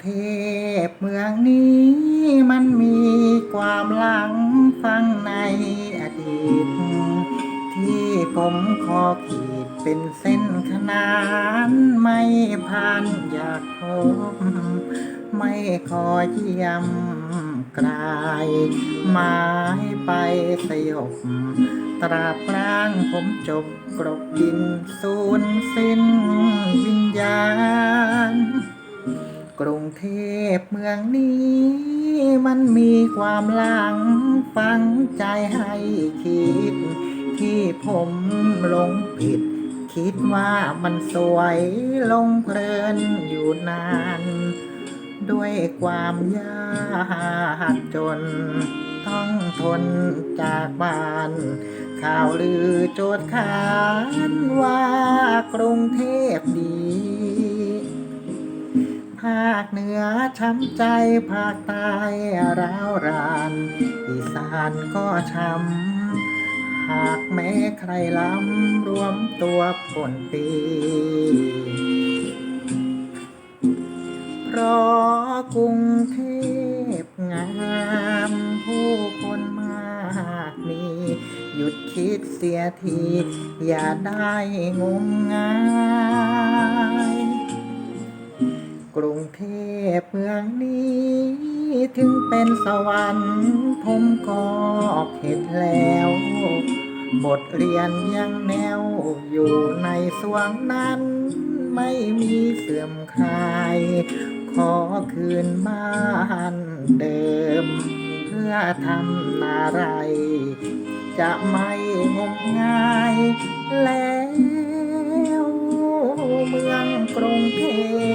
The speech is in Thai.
เทพเมืองนี้มันมีความหลังฟังในอดีต ที่ผมขอขีดเป็นเส้นขนานไม่ผ่านอยากพบไม่ขอเยี่ยมกลายหมายไปสยบ ตราบร่างผมจบกรบดินสูญสิ้นวิญญาณ กรุงเทพเมืองนี้ มันมีความหลังฟังใจให้คิด ที่ผมหลงผิด คิดว่ามันสวยลงเพลินอยู่นาน ด้วยความยากจน ต้องทนจากบ้าน ข่าวลือโจทย์ขานว่ากรุงเทพดี คเหนือช้ำใจภาคใต้ร้าวราน อีสานก็ช้ำหากแม้ใครล้ำรวมตัวปนปีเพราะกรุงเทพงามผู้คนมากมีหยุดคิดเสียที อย่าได้งมงาย กรุงเทพเมืองนี้ ถึงเป็นสวรรค์ผมก็เข็ดแล้ว บทเรียนยังแนวอยู่ในสวงนั้น ไม่มีเสื่อมคลาย ขอคืนบ้านเดิม เพื่อทำอะไร จะไม่งมงายแล้วเมืองกรุงเทพ